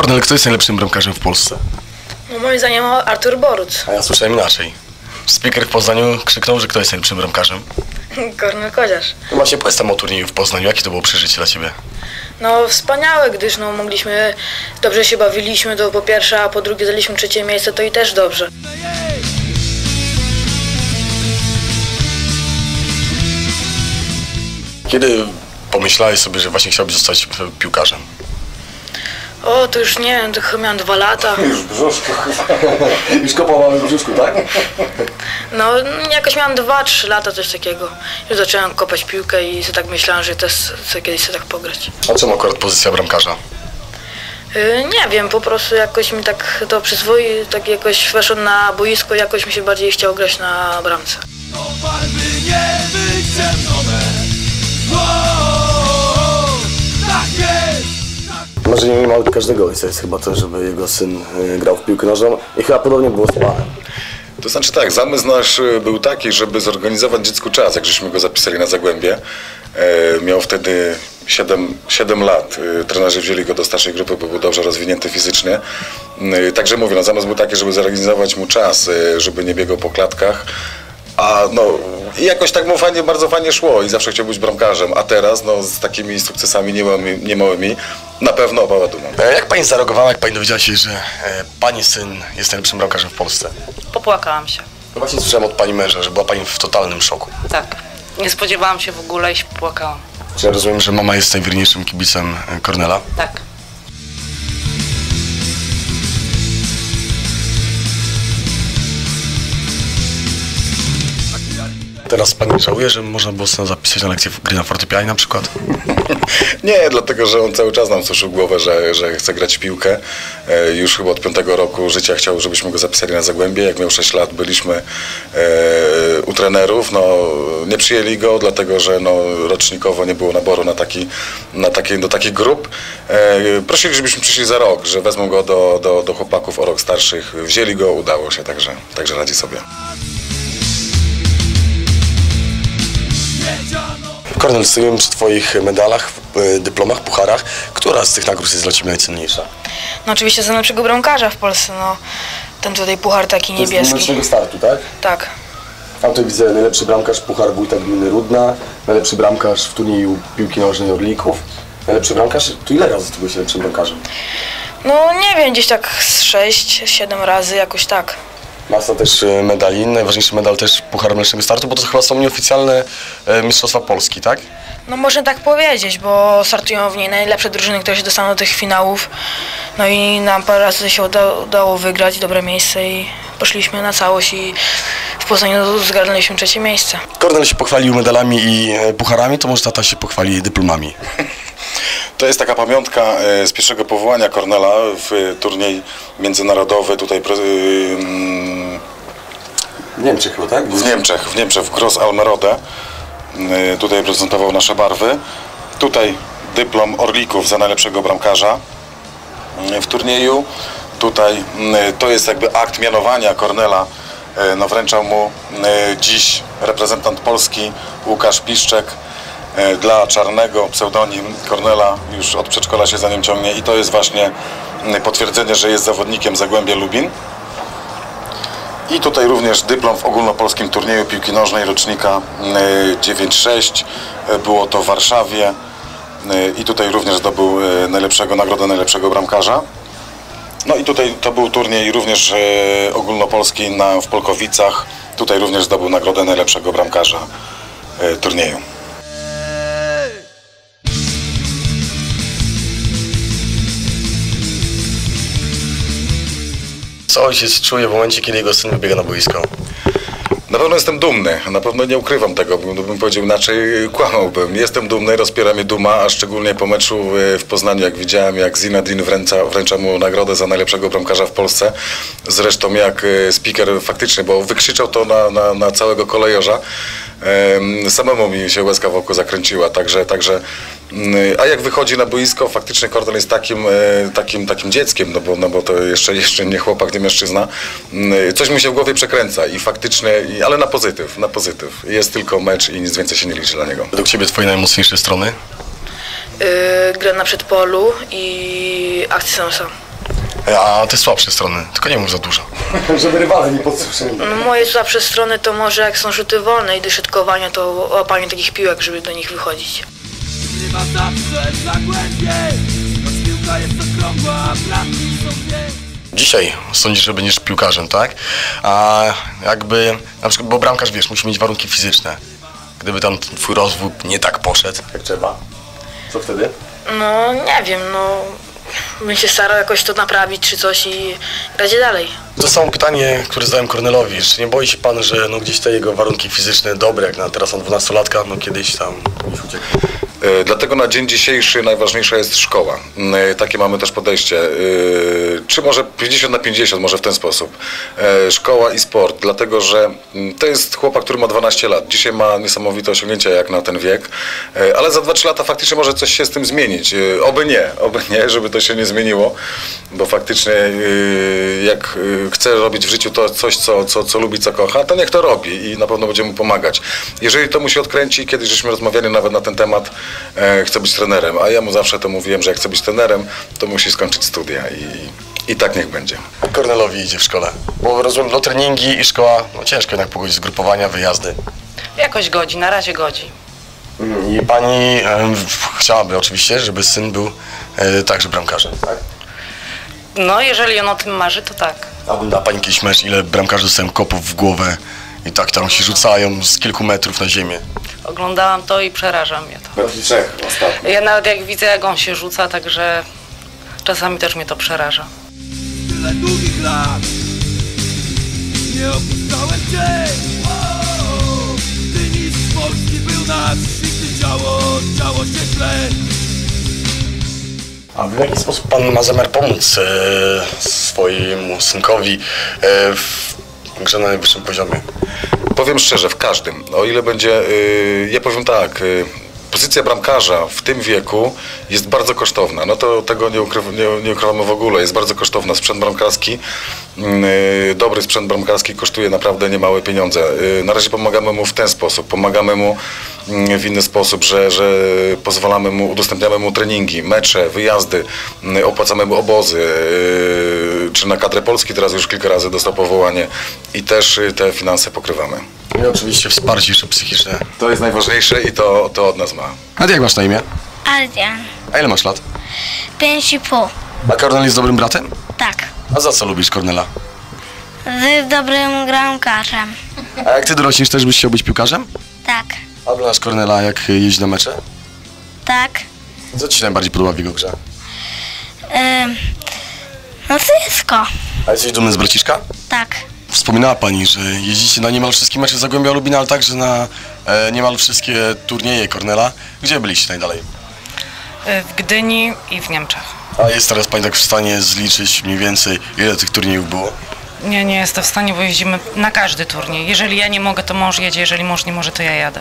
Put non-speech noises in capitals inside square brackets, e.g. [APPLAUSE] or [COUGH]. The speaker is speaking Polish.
Kornel, kto jest najlepszym bramkarzem w Polsce? No moim zdaniem Artur Boruc. A ja słyszałem inaczej. Speaker w Poznaniu krzyknął, że kto jest najlepszym bramkarzem. Kornel Koziarz. No właśnie powiedz tam o turnieju w Poznaniu. Jakie to było przeżycie dla Ciebie? No wspaniałe, gdyż no mogliśmy, dobrze się bawiliśmy, to po pierwsze, a po drugie zaliśmy trzecie miejsce, to i też dobrze. Kiedy pomyślałeś sobie, że właśnie chciałbyś zostać piłkarzem? O, to już nie wiem, to chyba miałem dwa lata. [LAUGHS] Już w brzuszku. [LAUGHS] Już kopał w brzuszku, tak? No jakoś miałem dwa, trzy lata, coś takiego. Już zacząłem kopać piłkę i sobie tak myślałem, że też chcę kiedyś sobie tak pograć. A czemu akurat pozycja bramkarza? Yy, nie wiem, po prostu jakoś mi tak to przyzwoi, tak jakoś weszłem na boisko, jakoś mi się bardziej chciało grać na bramce. To farby nie być jest Marzeniem niemal każdego ojca jest chyba to, żeby jego syn e, grał w piłkę nożną i chyba podobnie było z panem. To znaczy tak, zamysł nasz y, był taki, żeby zorganizować dziecku czas, jak żeśmy go zapisali na Zagłębie. E, miał wtedy 7, 7 lat. E, trenerzy wzięli go do starszej grupy, bo był dobrze rozwinięty fizycznie. E, także mówię, no, zamysł był taki, żeby zorganizować mu czas, e, żeby nie biegał po klatkach. A no, i jakoś tak mu fajnie, bardzo fajnie szło i zawsze chciał być bramkarzem. A teraz, no, z takimi sukcesami niemałymi, niemałymi na pewno opała dumą. E, Jak pani zareagowała, jak pani dowiedziała się, że e, pani syn jest najlepszym bramkarzem w Polsce? Popłakałam się. No właśnie słyszałem od pani męża, że była pani w totalnym szoku. Tak. Nie spodziewałam się w ogóle i się popłakałam. Czy ja rozumiem, że mama jest najwierniejszym kibicem e, Kornela? Tak. Teraz pani żałuje, że można było syna zapisać na lekcję gry na fortepianie na przykład? [LAUGHS] Nie, dlatego że on cały czas nam suszył głowę, że, że chce grać w piłkę. E, już chyba od piątego roku życia chciał, żebyśmy go zapisali na Zagłębie. Jak miał 6 lat, byliśmy e, u trenerów. No, nie przyjęli go, dlatego że no, rocznikowo nie było naboru na taki, na taki, do takich grup. E, prosili, żebyśmy przyszli za rok, że wezmą go do, do, do chłopaków o rok starszych. Wzięli go, udało się, także, także radzi sobie. Kornel, stoimy przy twoich medalach, e, dyplomach, pucharach. Która z tych nagród jest dla ciebie najcenniejsza? No oczywiście za najlepszego bramkarza w Polsce, no. Ten tutaj puchar taki niebieski. startu, tak? Tak. Tam tu widzę najlepszy bramkarz Puchar Wójta Gminy Rudna, najlepszy bramkarz w turnieju piłki nożnej Orlików. Najlepszy bramkarz, tu ile razy ty byłeś najlepszym bramkarzem? No nie wiem, gdzieś tak z 6-7 razy, jakoś tak. Masa też e, medali, najważniejszy medal też Puchar Mlecznego Startu, bo to chyba są nieoficjalne e, Mistrzostwa Polski, tak? No można tak powiedzieć, bo startują w niej najlepsze drużyny, które się dostaną do tych finałów. No i nam parę razy się uda, udało wygrać dobre miejsce i poszliśmy na całość i w Poznaniu zgarnęliśmy trzecie miejsce. Kornel się pochwalił medalami i e, pucharami, to może tata się pochwali dyplomami. [LAUGHS] To jest taka pamiątka z pierwszego powołania Kornela w turniej międzynarodowy tutaj W Niemczech chyba, tak? w Niemczech, w Niemczech, w Gross Almerode. Y, Tutaj reprezentował nasze barwy. Tutaj dyplom Orlików za najlepszego bramkarza y, w turnieju. Tutaj y, to jest jakby akt mianowania Kornela. No wręczał mu dziś reprezentant Polski Łukasz Piszczek dla Czarnego, pseudonim Kornela już od przedszkola się za nim ciągnie i to jest właśnie potwierdzenie, że jest zawodnikiem Zagłębia Lubin. I tutaj również dyplom w ogólnopolskim turnieju piłki nożnej rocznika y, 9-6. Y, Było to w Warszawie. Y, I tutaj również zdobył najlepszego, nagrodę najlepszego bramkarza. No i tutaj to był turniej również ogólnopolski na, w Polkowicach. Tutaj również zdobył nagrodę najlepszego bramkarza turnieju. Co ojciec czuje w momencie, kiedy jego syn wybiega na boisko? Na pewno jestem dumny, na pewno nie ukrywam tego, bym, powiedział inaczej, kłamałbym. Jestem dumny, rozpiera mnie duma, a szczególnie po meczu w Poznaniu, jak widziałem, jak Zinedine wręcza, wręcza mu nagrodę za najlepszego bramkarza w Polsce. Zresztą jak e, speaker faktycznie, bo wykrzyczał to na, na, na całego kolejorza. Em, Samemu mi się łezka w oko zakręciła, także, także mm, a jak wychodzi na boisko, faktycznie Kornel jest takim, e, takim, takim dzieckiem, no bo, no bo to jeszcze, jeszcze nie chłopak, nie mężczyzna. Mm, Coś mi się w głowie przekręca i faktycznie, ale na pozytyw, na pozytyw. Jest tylko mecz i nic więcej się nie liczy dla niego. Według ciebie twoje najmocniejsze strony? Yy, gra na przedpolu i akcja samsa. A te słabsze strony, tylko nie mów za dużo. [LAUGHS] Żeby rywale nie podsłyszeli. No, moje słabsze strony to może jak są rzuty wolne i do środkowania, to łapanie takich piłek, żeby do nich wychodzić. Zrywa zawsze zagłębie Choć piłka jest okrągła, a bramki są dwie Dzisiaj sądzisz, że będziesz piłkarzem, tak? A jakby, na przykład, bo bramkarz, wiesz, musi mieć warunki fizyczne. Gdyby tam twój rozwój nie tak poszedł, Jak trzeba. Co wtedy? No nie wiem, no bym się starał jakoś to naprawić czy coś i grać dalej. To samo pytanie, które zadałem Kornelowi. Czy nie boi się pan, że no gdzieś te jego warunki fizyczne dobre, jak na teraz on 12-latka, no kiedyś tam gdzieś uciekł? E, Dlatego na dzień dzisiejszy najważniejsza jest szkoła. E, Takie mamy też podejście. E, Czy może 50 na 50, może w ten sposób. Szkoła i sport, dlatego że mm, to jest chłopak, który ma 12 lat. Dzisiaj ma niesamowite osiągnięcia jak na ten wiek, ale za 2-3 lata faktycznie może coś się z tym zmienić. Oby nie, [LAUGHS] oby nie, żeby to się nie zmieniło, bo faktycznie jak chce robić w życiu to coś, co, co, co lubi, co kocha, to niech to robi i na pewno będziemy mu pomagać. Jeżeli to mu się odkręci, kiedyś żeśmy rozmawiali nawet na ten temat, e, chce być trenerem, a ja mu zawsze to mówiłem, że jak chce być trenerem, to musi skończyć studia i, i tak niech będzie. Kornelowi idzie w szkole? Bo rozumiem, no treningi i szkoła, no ciężko jednak pogodzić zgrupowania, wyjazdy. Jakoś godzi, na razie godzi. I pani em, chciałaby oczywiście, żeby syn był e, także bramkarzem, tak? No, jeżeli on o tym marzy, to tak. Ogląda pani jakiś mecz, ile bramkarzy dostają kopów w głowę i tak tam się rzucają z kilku metrów na ziemię. Oglądałam to i przeraża mnie to. Bardziej trzech ostatnio. Ja nawet jak widzę, jak on się rzuca, także czasami też mnie to przeraża. Tyle długich lat Nie opuszczałem cię O, Ty mistrz Polski był nasz I gdy działo, działo się źle A w jaki sposób pan ma zamiar pomóc e, swojemu synkowi e, w grze na najwyższym poziomie? Powiem szczerze, w każdym. O ile będzie, y, ja powiem tak, y, pozycja bramkarza w tym wieku jest bardzo kosztowna. No to tego nie, nie, nie ukrywamy w ogóle. Jest bardzo kosztowna. Sprzęt bramkarski, dobry sprzęt bramkarski kosztuje naprawdę niemałe pieniądze. Y, na razie pomagamy mu w ten sposób. Pomagamy mu mm, w inny sposób, że, że pozwalamy mu, udostępniamy mu treningi, mecze, wyjazdy, y, opłacamy mu obozy, y, czy na kadrę Polski teraz już kilka razy dostał powołanie i też y, te finanse pokrywamy. I oczywiście wsparcie jeszcze psychiczne. To jest najważniejsze i to, to od nas ma. A ty jak masz na imię? Adrian, A ile masz lat? pięć i pół. A Kornel jest dobrym bratem? Tak. A za co lubisz Kornela? Z dobrym bramkarzem. A jak ty dorośniesz, też byś chciał być piłkarzem? Tak. A oglądasz Kornela jak jeździ na mecze? Tak. Co ci się najbardziej podoba w jego grze? Ym, no wszystko. A jesteś dumny z braciszka? Tak. Wspominała pani, że jeździcie na niemal wszystkie mecze Zagłębia Lubina, ale także na e, niemal wszystkie turnieje Kornela. Gdzie byliście najdalej? Y, W Gdyni i w Niemczech. A jest teraz pani tak w stanie zliczyć mniej więcej, ile tych turniejów było? Nie, nie jestem w stanie, bo jeździmy na każdy turniej. Jeżeli ja nie mogę, to mąż jedzie, jeżeli mąż nie może, to ja jadę.